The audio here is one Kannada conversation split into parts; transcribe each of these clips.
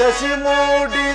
ശശിമൂടി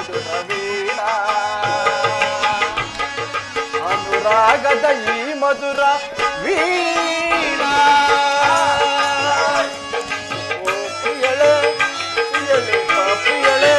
ಮಧುರವೀಣ. ಅನುರಾಗದ ಈ ಮಧುರ ವೀಣ. ಎಳೆ ಎಳೆ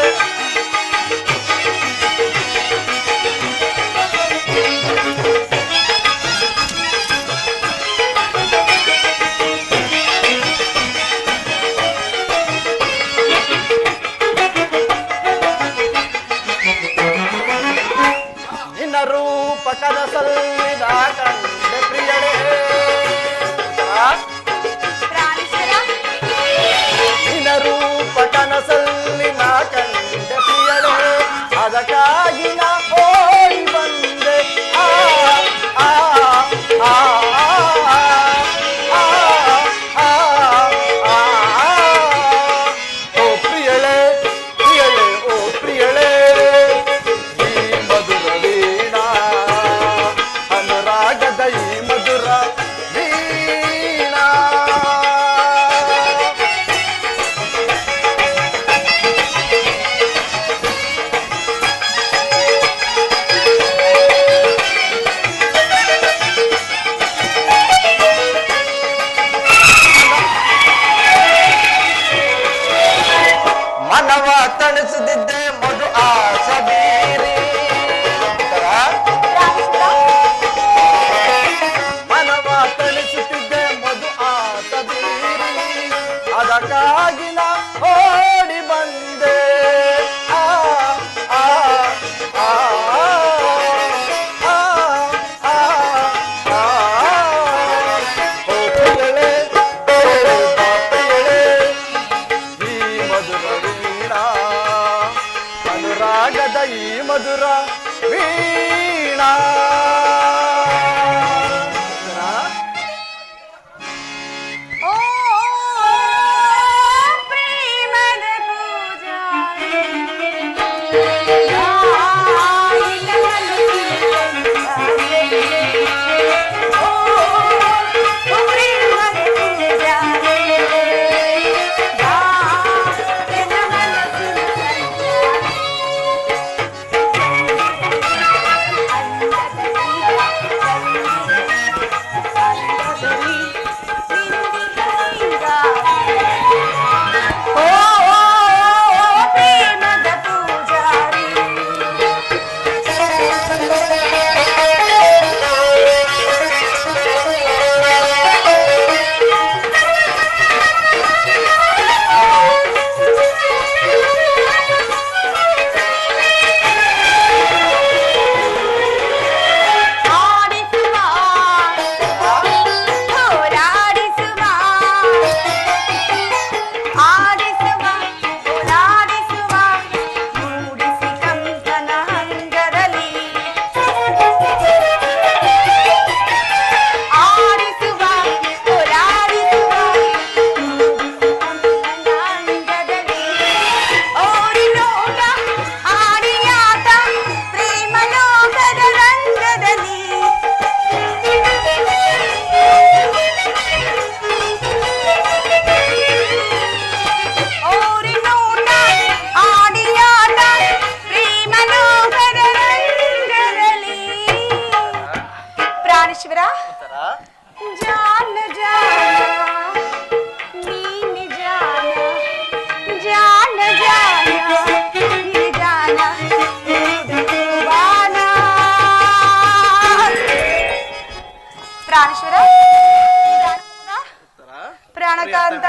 ರೂಪ ಕನಸಲ್ಲಿದ ప్రాణశ్వర? ప్రాణకాంత?